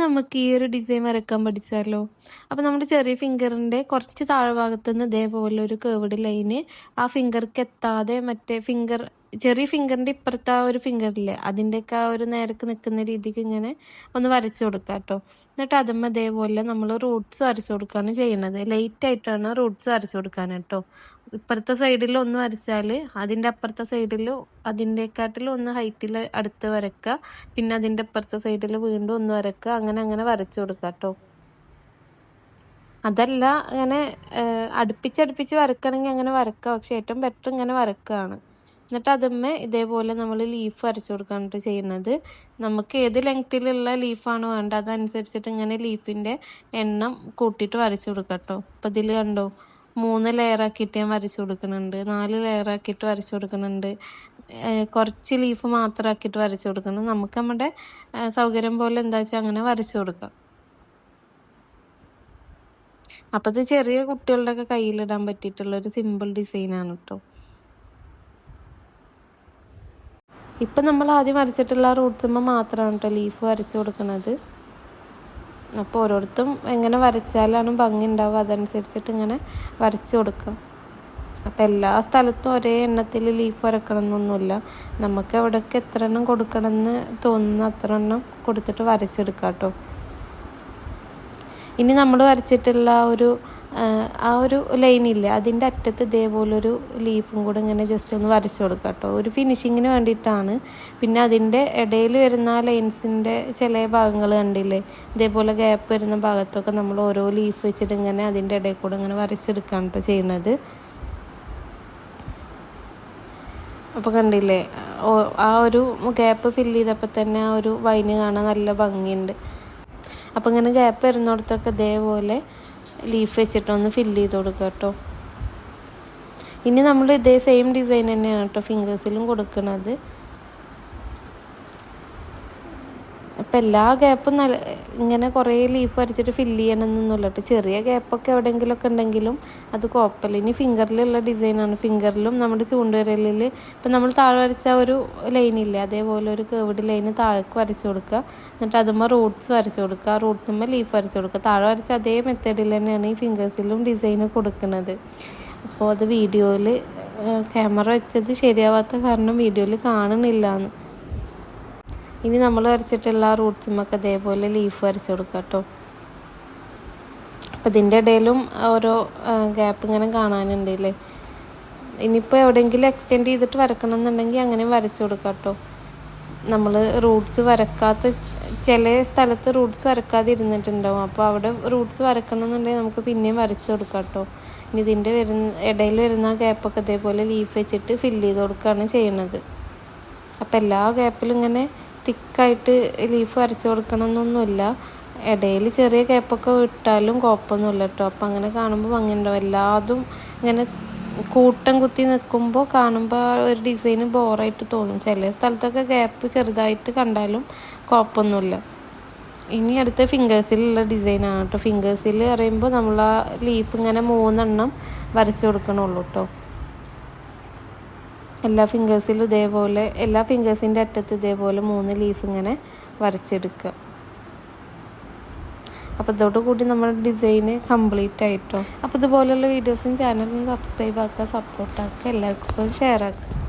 നമുക്ക് ഈ ഒരു ഡിസൈൻ വരക്കാൻ പഠിച്ചാലോ? അപ്പോൾ നമ്മുടെ ചെറിയ ഫിംഗറിന്റെ കുറച്ച് താഴ്ഭാഗത്തു നിന്ന് ഇതേപോലെ ഒരു കേവഡ് ലൈന് ആ ഫിംഗർക്ക് എത്താതെ മറ്റേ ഫിംഗർ ചെറിയ ഫിംഗറിന്റെ ഇപ്പുറത്തെ ആ ഒരു ഫിംഗറില്ലേ അതിന്റെയൊക്കെ ആ ഒരു നേരക്ക് നിൽക്കുന്ന രീതിക്ക് ഇങ്ങനെ ഒന്ന് വരച്ചു കൊടുക്കുക കേട്ടോ എന്നിട്ട് അതും അതേപോലെ നമ്മൾ റൂട്ട്സ് വരച്ചു കൊടുക്കുകയാണ് ചെയ്യുന്നത്. ലൈറ്റ് ആയിട്ടാണ് റൂട്ട്സ് വരച്ചു കൊടുക്കാൻ കേട്ടോ ഇപ്പുറത്തെ സൈഡിൽ ഒന്ന് വരച്ചാൽ അതിന്റെ അപ്പുറത്തെ സൈഡിൽ അതിന്റെക്കാട്ടിലും ഒന്ന് ഹൈറ്റിൽ അടുത്ത് വരക്കുക. പിന്നെ അതിന്റെ അപ്പുറത്തെ സൈഡിൽ വീണ്ടും ഒന്ന് വരക്കുക. അങ്ങനെ അങ്ങനെ വരച്ചു കൊടുക്കുക കേട്ടോ. അതല്ല അങ്ങനെ അടുപ്പിച്ചടുപ്പിച്ച് വരക്കണമെങ്കിൽ അങ്ങനെ വരക്കുക. പക്ഷെ ഏറ്റവും ബെറ്റർ ഇങ്ങനെ വരക്കുകയാണ്. എന്നിട്ട് അതുമ്മേ ഇതേപോലെ നമ്മൾ ലീഫ് വരച്ചു കൊടുക്കാനായിട്ട് ചെയ്യുന്നത്. നമുക്ക് ഏത് ലെങ്ത്തിലുള്ള ലീഫാണ് വേണ്ടത് അതനുസരിച്ചിട്ട് ഇങ്ങനെ ലീഫിന്റെ എണ്ണം കൂട്ടിയിട്ട് വരച്ചു കൊടുക്കാം കേട്ടോ. അപ്പം ഇതിൽ കണ്ടോ? മൂന്ന് ലെയറാക്കിയിട്ട് ഞാൻ വരച്ചു കൊടുക്കുന്നുണ്ട്. നാല് ലെയറാക്കിയിട്ട് വരച്ചു കൊടുക്കുന്നുണ്ട്. കുറച്ച് ലീഫ് മാത്രമാക്കിയിട്ട് വരച്ചു കൊടുക്കണം നമുക്ക് നമ്മുടെ സൗകര്യം പോലെ എന്താ വെച്ചാൽ അങ്ങനെ വരച്ചു കൊടുക്കാം. അപ്പോൾ ഇത് ചെറിയ കുട്ടികളുടെയൊക്കെ കയ്യിലിടാൻ പറ്റിയിട്ടുള്ള ഒരു സിമ്പിൾ ഡിസൈനാണ് കേട്ടോ ഇപ്പം നമ്മൾ ആദ്യം വരച്ചിട്ടുള്ള റൂട്ട്സുമ്പോൾ മാത്രമാണ് കേട്ടോ ലീഫ് വരച്ചു കൊടുക്കുന്നത്. അപ്പോൾ ഓരോരുത്തും എങ്ങനെ വരച്ചാലാണ് ഭംഗി ഉണ്ടാവുക. അതനുസരിച്ചിട്ട് ഇങ്ങനെ വരച്ചു കൊടുക്കുക. അപ്പോൾ എല്ലാ സ്ഥലത്തും ഒരേ എണ്ണത്തിൽ ലീഫ് വരക്കണം എന്നൊന്നുമില്ല നമുക്ക് എവിടെയൊക്കെ എത്ര എണ്ണം കൊടുക്കണമെന്ന് തോന്നുന്ന അത്ര എണ്ണം കൊടുത്തിട്ട് വരച്ചെടുക്കാം കേട്ടോ. ഇനി നമ്മൾ വരച്ചിട്ടുള്ള ഒരു ആ ഒരു ലൈനില്ലേ അതിന്റെ അറ്റത്ത് ഇതേപോലൊരു ലീഫും കൂടെ ഇങ്ങനെ ജസ്റ്റ് ഒന്ന് വരച്ചു കൊടുക്കുക കേട്ടോ. ഒരു ഫിനിഷിങ്ങിന് വേണ്ടിയിട്ടാണ്. പിന്നെ അതിന്റെ ഇടയിൽ വരുന്ന ആ ലൈൻസിന്റെ ചില ഭാഗങ്ങൾ കണ്ടില്ലേ? ഇതേപോലെ ഗ്യാപ്പ് വരുന്ന ഭാഗത്തൊക്കെ നമ്മൾ ഓരോ ലീഫ് വെച്ചിട്ട് ഇങ്ങനെ അതിന്റെ ഇടയിൽ കൂടെ ഇങ്ങനെ വരച്ചെടുക്കുകയാണ് കേട്ടോ ചെയ്യുന്നത് അപ്പോൾ കണ്ടില്ലേ? ആ ഒരു ഗ്യാപ്പ് ഫില്ല് ചെയ്തപ്പോൾ തന്നെ ആ ഒരു വൈന് കാണാൻ നല്ല ഭംഗിയുണ്ട്. അപ്പോൾ ഇങ്ങനെ ഗ്യാപ്പ് വരുന്നിടത്തൊക്കെ ഇതേപോലെ ലീഫ് വെച്ചിട്ടൊന്ന് ഫില്ല് ചെയ്ത് കൊടുക്കുക കേട്ടോ. ഇനി നമ്മൾ ഇതേ സെയിം ഡിസൈൻ തന്നെയാണ് കേട്ടോ ഫിംഗേഴ്സിലും കൊടുക്കുന്നത്. അപ്പം എല്ലാ ഗ്യാപ്പും നല്ല ഇങ്ങനെ കുറേ ലീഫ് വരച്ചിട്ട് ഫില്ല് ചെയ്യണമെന്നൊന്നുമില്ല കേട്ടോ ചെറിയ ഗ്യാപ്പൊക്കെ എവിടെയെങ്കിലുമൊക്കെ ഉണ്ടെങ്കിലും അത് കുഴപ്പമില്ല ഇനി ഫിംഗറിലുള്ള ഡിസൈനാണ് ഫിംഗറിലും നമ്മുടെ ചൂണ്ടുവിരലിൽ ഇപ്പം നമ്മൾ താഴെ വരച്ച ഒരു ലൈനില്ലേ അതേപോലെ ഒരു കേവിഡ് ലൈന് താഴേക്ക് വരച്ചു കൊടുക്കുക. എന്നിട്ട് അതുമ്പോൾ റൂട്ട്സ് വരച്ചു കൊടുക്കുക. റൂട്ടിന്മേൽ ലീഫ് വരച്ചു കൊടുക്കുക. താഴെ വരച്ച അതേ മെത്തേഡിൽ തന്നെയാണ് ഈ ഫിംഗേഴ്സിലും ഡിസൈൻ കൊടുക്കുന്നത്. അപ്പോൾ അത് വീഡിയോയിൽ ക്യാമറ വെച്ചത് ശരിയാവാത്ത കാരണം വീഡിയോയിൽ കാണുന്നില്ല എന്ന് ഇനി നമ്മൾ വരച്ചിട്ടുള്ള റൂട്ട്സുമൊക്കെ അതേപോലെ ലീഫ് വരച്ചു കൊടുക്കുക കേട്ടോ. അപ്പം ഇതിന്റെ ഇടയിലും ഓരോ ഗ്യാപ്പ് ഇങ്ങനെ കാണാനുണ്ട് അല്ലേ ഇനിയിപ്പോൾ എവിടെയെങ്കിലും എക്സ്റ്റെൻഡ് ചെയ്തിട്ട് വരക്കണം എന്നുണ്ടെങ്കിൽ അങ്ങനെ വരച്ചു കൊടുക്കാം കേട്ടോ. നമ്മൾ റൂട്ട്സ് വരക്കാത്ത ചില സ്ഥലത്ത് റൂട്ട്സ് വരക്കാതെ ഇരുന്നിട്ടുണ്ടാവും അപ്പോൾ അവിടെ റൂട്ട്സ് വരക്കണം എന്നുണ്ടെങ്കിൽ നമുക്ക് പിന്നെയും വരച്ചു കൊടുക്കാം കേട്ടോ. ഇനി ഇതിന്റെ വരുന്ന ഇടയിൽ വരുന്ന ഗ്യാപ്പൊക്കെ ഇതേപോലെ ലീഫ് വെച്ചിട്ട് ഫില്ല് ചെയ്ത് കൊടുക്കുകയാണ് ചെയ്യുന്നത്. അപ്പോൾ എല്ലാ ഗ്യാപ്പിലും ഇങ്ങനെ തിക്കായിട്ട് ലീഫ് വരച്ച് കൊടുക്കണമെന്നൊന്നുമില്ല ഇടയിൽ ചെറിയ കേപ്പൊക്കെ ഇട്ടാലും കുഴപ്പമൊന്നുമില്ല കേട്ടോ. അപ്പം അങ്ങനെ കാണുമ്പോൾ ഭംഗിയുണ്ടാവും എല്ലാതും ഇങ്ങനെ കൂട്ടം കുത്തി നിൽക്കുമ്പോൾ കാണുമ്പോൾ ഒരു ഡിസൈന് ബോറായിട്ട് തോന്നും. ചില സ്ഥലത്തൊക്കെ ഗ്യാപ്പ് ചെറുതായിട്ട് കണ്ടാലും കുഴപ്പമൊന്നുമില്ല. ഇനി അടുത്ത ഫിംഗേഴ്സിലുള്ള ഡിസൈനാണ് കേട്ടോ. ഫിംഗേഴ്സിൽ പറയുമ്പോൾ നമ്മൾ ആ ലീഫ് ഇങ്ങനെ മൂന്നെണ്ണം വരച്ച് കൊടുക്കണുള്ളൂ കേട്ടോ. എല്ലാ ഫിംഗേഴ്സിലും ഇതേപോലെ എല്ലാ ഫിംഗേഴ്സിന്റെ അറ്റത്ത് ഇതേപോലെ മൂന്ന് ലീഫ് ഇങ്ങനെ വരച്ചെടുക്കുക. അപ്പോൾ ഇതോട് കൂടി നമ്മുടെ ഡിസൈന് കംപ്ലീറ്റ് ആയിട്ടോ? അപ്പോൾ ഇതുപോലെയുള്ള വീഡിയോസും ചാനലിന് സബ്സ്ക്രൈബ് ആക്കുക സപ്പോർട്ട് ആക്കുക എല്ലാവർക്കും ഷെയർ ആക്കുക.